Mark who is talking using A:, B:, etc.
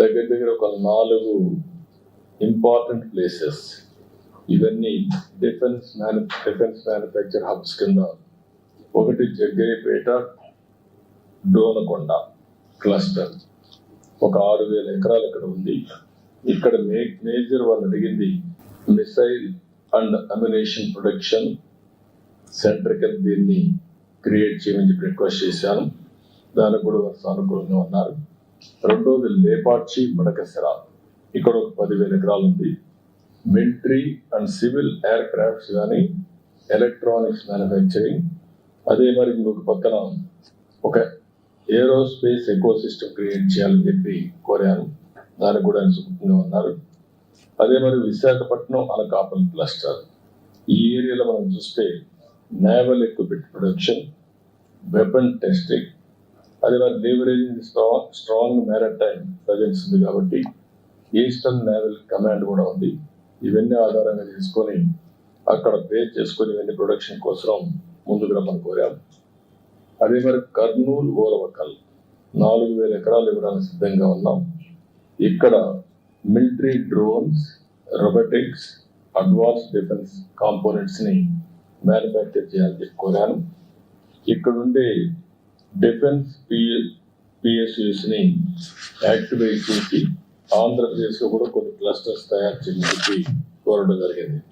A: దగ్గర దగ్గర ఒక నాలుగు ఇంపార్టెంట్ ప్లేసెస్ ఇవన్నీ defence man defence manufacture hubs కింద. ఒకటి జగ్గయ్యపేట డోనకొండ క్లస్టర్ ఒక ఆరు వేల ఎకరాలు ఇక్కడ ఉంది. ఇక్కడ మే మేజర్ వాళ్ళు అడిగింది missile and ammunition production centre కింద దీన్ని క్రియేట్ చేయమని చెప్పి రిక్వెస్ట్ చేశాను. దానికి కూడా వారు సానుకూలంగా ఉన్నారు. రెండోది లేపాక్షి మడకసరా ఇక్కడ ఒక పదివేల ఎకరాలు ఉంది. Military and civil aircrafts కానీ ఎలక్ట్రానిక్స్ మ్యానుఫ్యాక్చరింగ్. అదే మరి ఇంకొక పక్కన ఒక ఏరోస్పేస్ ఎకో సిస్టమ్ క్రియేట్ చేయాలని చెప్పి కోరాను దానికి కూడా ఆయన సుఖంగా ఉన్నారు. అదే మరి విశాఖపట్నం అనకాపల్లి క్లస్టర్. ఈ ఏరియాలో మనం చూస్తే naval equipment production weapon testing అది మరి leveraging strong strong maritime presence ఉంది కాబట్టి ఈస్టర్న్ నేవల్ కమాండ్ కూడా ఉంది. ఇవన్నీ ఆధారంగా తీసుకొని అక్కడ బేస్ చేసుకొని ఇవన్నీ ప్రొడక్షన్ కోసం ముందుకు రమ్మని కోరాం. అదే మరి కర్నూలు ఓరవకల్ నాలుగు వేల ఎకరాలు ఇవ్వడానికి సిద్ధంగా ఉన్నాం. ఇక్కడ military drones robotics advance defence కాంపోనెంట్స్ని manufacture చేయాలని చెప్పి కోరాను. ఇక్కడుండే డిఫెన్స్ పిఎస్యూస్ని యాక్టివేట్ చేసి ఆంధ్రప్రదేశ్లో కూడా కొన్ని క్లస్టర్స్ తయారు చేయడానికి కోరడం జరిగింది.